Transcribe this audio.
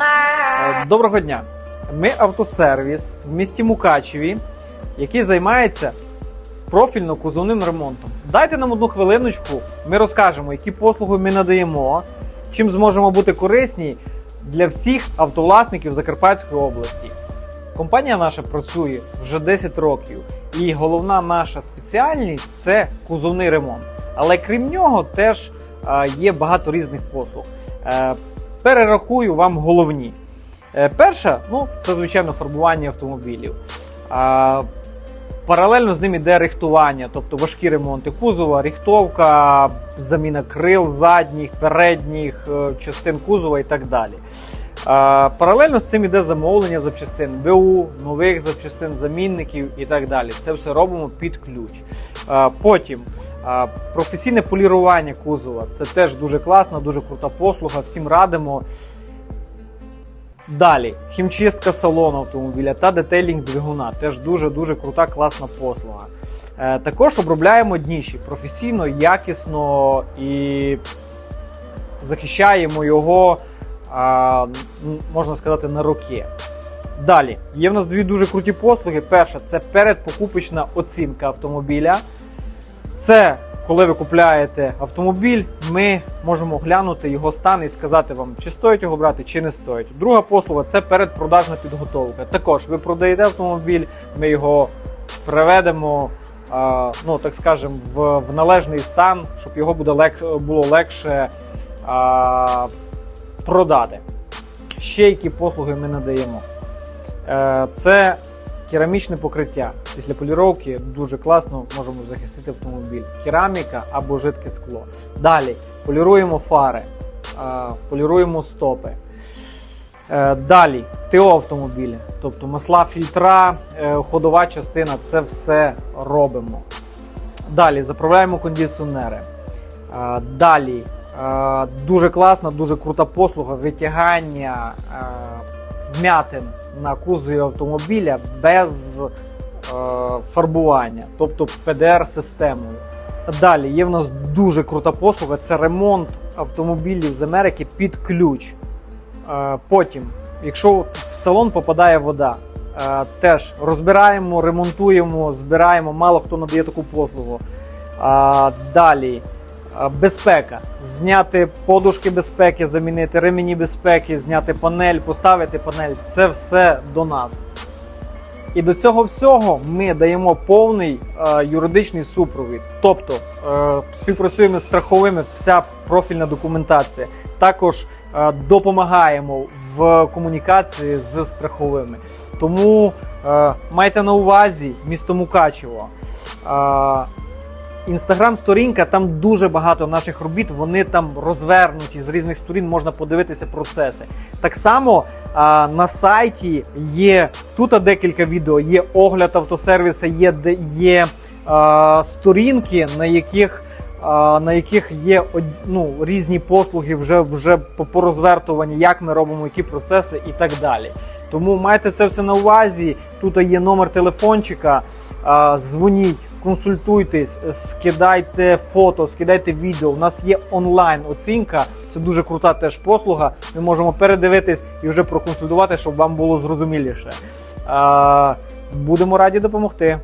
Е, Доброго дня! Ми автосервіс в місті Мукачеві, який займається профільно кузовним ремонтом. Дайте нам одну хвилиночку, ми розкажемо, які послуги ми надаємо, чим зможемо бути корисні для всіх автовласників Закарпатської області. Компанія наша працює вже 10 років, і головна наша спеціальність це кузовний ремонт. Але крім нього, теж е, є багато різних послуг. Перерахую вам головні. Е, Перша, ну, це звичайно фарбування автомобілів. Паралельно з ним іде рихтування, тобто важкі ремонти кузова, рихтовка, заміна крил задніх, передніх е, частин кузова і так далі. Паралельно з цим іде замовлення запчастин БУ, нових запчастин, замінників і так далі. Це все робимо під ключ. Потім професійне полірування кузова це теж дуже класно, дуже крута послуга. Всім радимо. Далі хімчистка салону автомобіля та детейлінг двигуна. Теж дуже дуже крута, класна послуга. Е, також обробляємо дніші професійно, якісно і захищаємо його, а, можна сказати, на роки. Далі є в нас дві дуже круті послуги. Перша це передпокупочна оцінка автомобіля. Це коли ви купляєте автомобіль, ми можемо глянути його стан і сказати вам, чи стоїть його брати, чи не стоїть. Друга послуга це передпродажна підготовка. Також ви продаєте автомобіль, ми його приведемо, ну так скажемо, в, належний стан, щоб його буде лег, було легше продати. Ще які послуги ми надаємо. Е, Це керамічне покриття. Після поліровки дуже класно можемо захистити автомобіль. Кераміка або жидке скло. Далі поліруємо фари, е, поліруємо стопи. Е, Далі ТО автомобіля, тобто масла, фільтра, ходова частина це все робимо. Далі заправляємо кондиціонери. Далі дуже класна, дуже крута послуга витягання е, вмятин на кузові автомобіля без е, фарбування, тобто ПДР-системою. Далі є в нас дуже крута послуга це ремонт автомобілів з Америки під ключ. Е, Потім, якщо в салон попадає вода, е, теж розбираємо, ремонтуємо, збираємо. Мало хто надає таку послугу. Далі безпека. Зняти подушки безпеки, замінити ремені безпеки, зняти панель, поставити панель це все до нас. І до цього всього ми даємо повний е, юридичний супровід. Тобто е, співпрацюємо з страховими, вся профільна документація. Також е, допомагаємо в комунікації з страховими. Тому е, майте на увазі місто Мукачево. Е, Інстаграм-сторінка, там дуже багато наших робіт, вони там розвернуті з різних сторін, можна подивитися процеси. Так само а, на сайті є тут декілька відео, є огляд автосервіса, є, є а, сторінки, на яких, на яких є ну, різні послуги вже, вже по, по як ми робимо, які процеси і так далі. Тому майте це все на увазі. Тут є номер телефончика. Дзвоніть, консультуйтесь, скидайте фото, скидайте відео. У нас є онлайн оцінка. Це дуже крута теж послуга. Ми можемо передивитись і вже проконсультувати, щоб вам було зрозуміліше. Будемо раді допомогти.